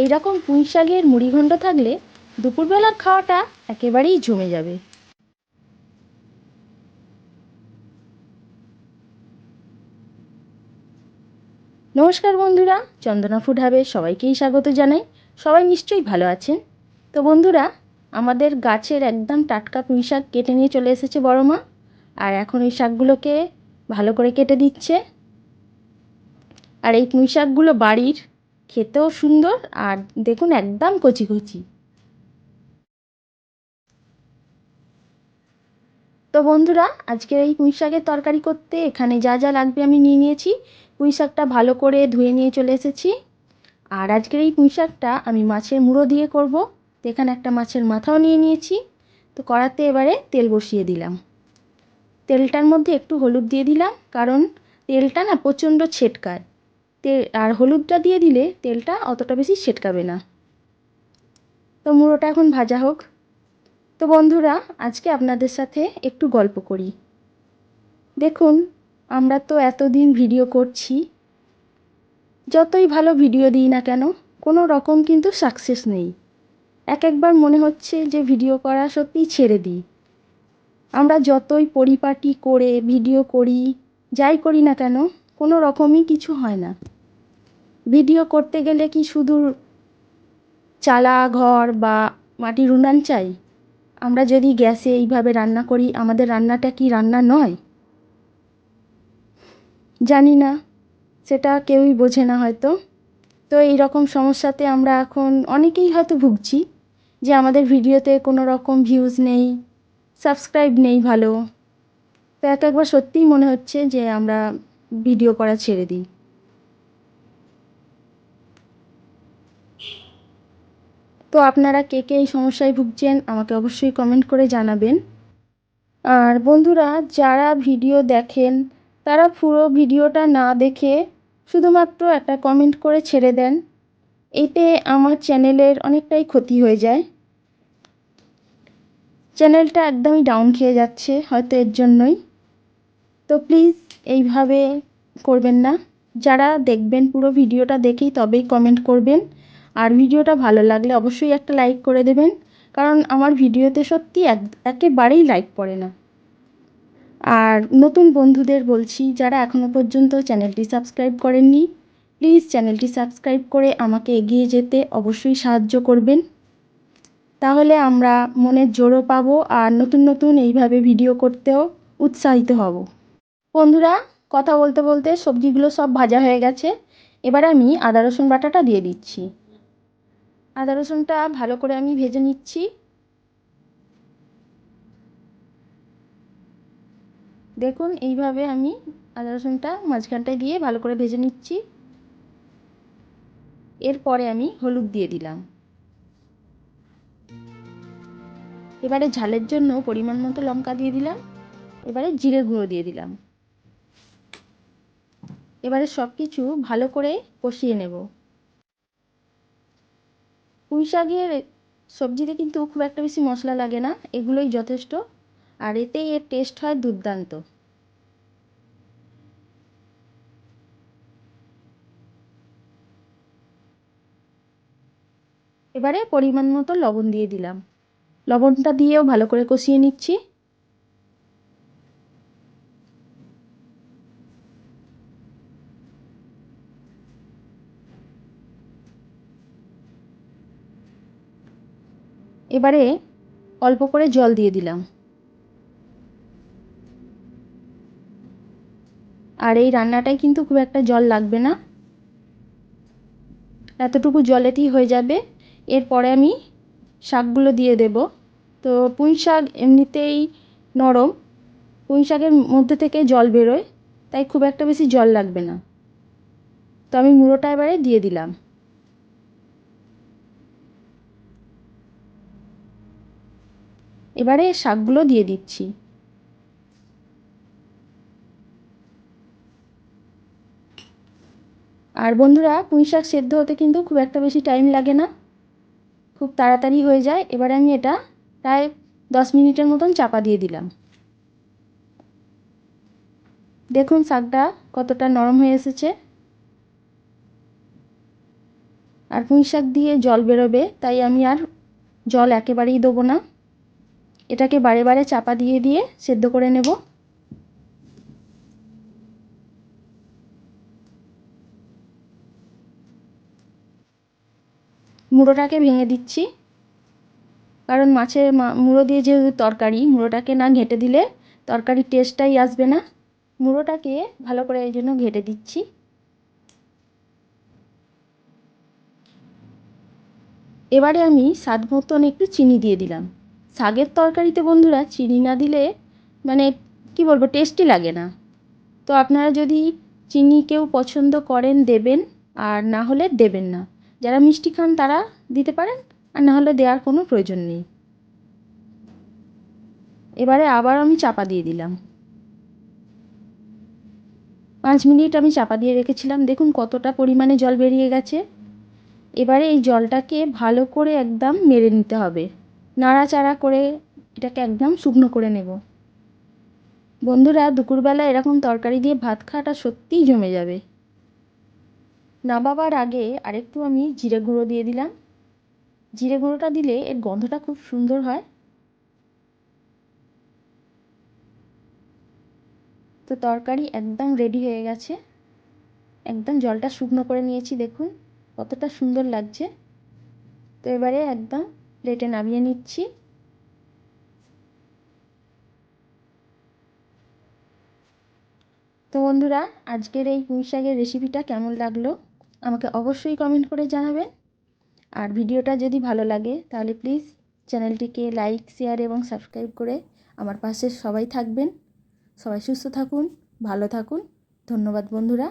এই রকম পুঁই শাকের মুড়িঘণ্ড থাকলে দুপুরবেলার খাওয়াটা একেবারেই জমে যাবে। নমস্কার বন্ধুরা, চন্দনা ফুড হাবে সবাইকেই স্বাগত জানাই। সবাই নিশ্চয়ই ভালো আছেন? তো বন্ধুরা, আমাদের গাছের একদম টাটকা পুঁই শাক কেটে নিয়ে চলে এসেছে বড় মা আর এখন এই শাকগুলোকে ভালো করে কেটে দিচ্ছে। আর এই পুঁই শাকগুলো বাড়ির খেতেও সুন্দর আর দেখুন একদম কচি কচি। তো বন্ধুরা, আজকের এই পুঁই শাকের তরকারি করতে এখানে যা যা লাগবে আমি নিয়ে নিয়েছি। পুঁই শাকটা ভালো করে ধুয়ে নিয়ে চলে এসেছি। আর আজকের এই পুঁই শাকটা আমি মাছের মুড়ো দিয়ে করব। তো এখানে একটা মাছের মাথাও নিয়ে নিয়েছি। তো কড়াতে এবারে তেল বসিয়ে দিলাম। তেলটার মধ্যে একটু হলুদ দিয়ে দিলাম, কারণ তেলটা না প্রচণ্ড ছেটকায়। তে আর হলুদটা দিয়ে দিলে তেলটা অতটা বেশি ছেটকাবে না। তো মুড়োটা এখন ভাজা হোক। তো বন্ধুরা, আজকে আপনাদের সাথে একটু গল্প করি। দেখুন, আমরা তো এতদিন ভিডিও করছি। যতই ভালো ভিডিও দিই না কেন, কোনো রকম কিন্তু সাকসেস নেই। এক একবার মনে হচ্ছে যে ভিডিও করা সত্যিই ছেড়ে দিই। আমরা যতই পরিপাটি করে ভিডিও করি, যাই করি না কেন, কোনো রকমই কিছু হয় না। ভিডিও করতে গেলে কি শুধু চালা ঘর বা মাটির উনান চাই? আমরা যদি গ্যাসে এইভাবে রান্না করি, আমাদের রান্নাটা কি রান্না নয়? জানি না, সেটা কেউই বোঝে না হয়তো। তো এই রকম সমস্যাতে আমরা এখন অনেকেই হয়তো ভুগছি যে আমাদের ভিডিওতে কোনো রকম ভিউজ নেই সাবস্ক্রাইব নেই ভালো। তো এক একবার সত্যিই মনে হচ্ছে যে আমরা ভিডিও করা ছেড়ে দিই। তো আপনারা কে কে এই সমস্যায় ভুগছেন আমাকে অবশ্যই কমেন্ট করে জানাবেন। আর বন্ধুরা, যারা ভিডিও দেখেন, তারা পুরো ভিডিওটা না দেখে শুধুমাত্র একটা কমেন্ট করে ছেড়ে দেন। এতে আমার চ্যানেলের অনেকটাই ক্ষতি হয়ে যায়। চ্যানেলটা একদমই ডাউন খেয়ে যাচ্ছে, হয়তো এর জন্যই। তো প্লিজ এইভাবে করবেন না। যারা দেখবেন পুরো ভিডিওটা দেখেই তবেই কমেন্ট করবেন। আর ভিডিওটা ভালো লাগলে অবশ্যই একটা লাইক করে দেবেন, কারণ আমার ভিডিওতে সত্যি এক, একেবারেই লাইক পড়ে না। আর নতুন বন্ধুদের বলছি, যারা এখনও পর্যন্ত চ্যানেলটি সাবস্ক্রাইব করেননি প্লিজ চ্যানেলটি সাবস্ক্রাইব করে আমাকে এগিয়ে যেতে অবশ্যই সাহায্য করবেন। তাহলে আমরা মনের জোরও পাবো আর নতুন নতুন এইভাবে ভিডিও করতেও উৎসাহিত হব। বন্ধুরা, কথা বলতে বলতে সবজিগুলো সব ভাজা হয়ে গেছে। এবার আমি আদা রসুন বাটাটা দিয়ে দিচ্ছি। আদা রসুনটা ভালো করে আমি ভেজে নিচ্ছি। দেখুন, এইভাবে আমি আদা রসুনটা মাঝখানটায় দিয়ে ভালো করে ভেজে নিচ্ছি। এরপরে আমি হলুদ দিয়ে দিলাম। এবারে ঝালের জন্য পরিমাণ মতো লঙ্কা দিয়ে দিলাম। এবারে জিরে গুঁড়ো দিয়ে দিলাম। এবারে সব কিছু ভালো করে কষিয়ে নেব। পুঁই শাকের সবজিতে কিন্তু খুব একটা বেশি মশলা লাগে না, এগুলোই যথেষ্ট। আর এতেই এর টেস্ট হয় দুর্দান্ত। এবারে পরিমাণ মতো লবণ দিয়ে দিলাম। লবণটা দিয়েও ভালো করে কষিয়ে নিচ্ছি। এবারে অল্প করে জল দিয়ে দিলাম। আর এই রান্নাটায় কিন্তু খুব একটা জল লাগবে না। এতটুকু জলেতেই হয়ে যাবে। এরপরে আমি শাকগুলো দিয়ে দেব। তো পুঁই শাক এমনিতেই নরম। পুঁই শাকের মধ্যে থেকে জল বেরোয়, তাই খুব একটা বেশি জল লাগবে না। তো আমি মুড়োটা এবারে দিয়ে দিলাম। এবারে শাকগুলো দিয়ে দিচ্ছি। আর বন্ধুরা, পুঁই শাক সেদ্ধ হতে কিন্তু খুব একটা বেশি টাইম লাগে না। খুব তাড়াতাড়ি হয়ে যায়। এবারে আমি এটা প্রায় দশ মিনিটের মতন চাপা দিয়ে দিলাম। দেখুন শাকটা কতটা নরম হয়ে এসেছে। আর পুঁই শাক দিয়ে জল বেরোবে, তাই আমি আর জল একেবারেই দেবো না। এটাকে বারে বারে চাপা দিয়ে দিয়ে সেদ্ধ করে নেব। মুড়োটাকে ভেঙে দিচ্ছি। কারণ মাছের মুড়ো দিয়ে যেহেতু তরকারি, মুড়োটাকে না ঘেঁটে দিলে তরকারির টেস্টটাই আসবে না। মুড়োটাকে ভালো করে এই জন্য ঘেঁটে দিচ্ছি। এবারে আমি স্বাদ মতন একটু চিনি দিয়ে দিলাম। শাকের তরকারিতে বন্ধুরা চিনি না দিলে মানে কি বলব টেস্টি লাগে না। তো আপনারা যদি চিনি কেউ পছন্দ করেন দেবেন, আর না হলে দেবেন না। যারা মিষ্টি খান তারা দিতে পারেন, আর না হলে দেওয়ার কোনো প্রয়োজন নেই। এবারে আবার আমি চাপা দিয়ে দিলাম। পাঁচ মিনিট আমি চাপা দিয়ে রেখেছিলাম। দেখুন কতটা পরিমাণে জল বেরিয়ে গেছে। এবারে এই জলটাকে ভালো করে একদম মেরে নিতে হবে। নাড়াচাড়া করে এটাকে একদম শুকনো করে নেব। বন্ধুরা, দুপুরবেলা এরকম তরকারি দিয়ে ভাত খাওয়াটা সত্যিই জমে যাবে। নামাবার আগে আরেকটু আমি জিরে গুঁড়ো দিয়ে দিলাম। জিরে গুঁড়োটা দিলে এর গন্ধটা খুব সুন্দর হয়। তো তরকারি একদম রেডি হয়ে গেছে। একদম জলটা শুকনো করে নিয়েছি, দেখুন কতটা সুন্দর লাগছে। তো এবারে একদম প্লেটে নামিয়ে নিচ্ছি। তো বন্ধুরা, আজকের এই পুঁই শাকের রেসিপিটা কেমন লাগল? আমাকে অবশ্যই কমেন্ট করে জানাবেন। আর ভিডিওটা যদি ভালো লাগে, তাহলে প্লিজ চ্যানেলটিকে লাইক শেয়ার এবং সাবস্ক্রাইব করে আমার পাশে সবাই থাকবেন। সবাই সুস্থ থাকুন, ভালো থাকুন। ধন্যবাদ বন্ধুরা।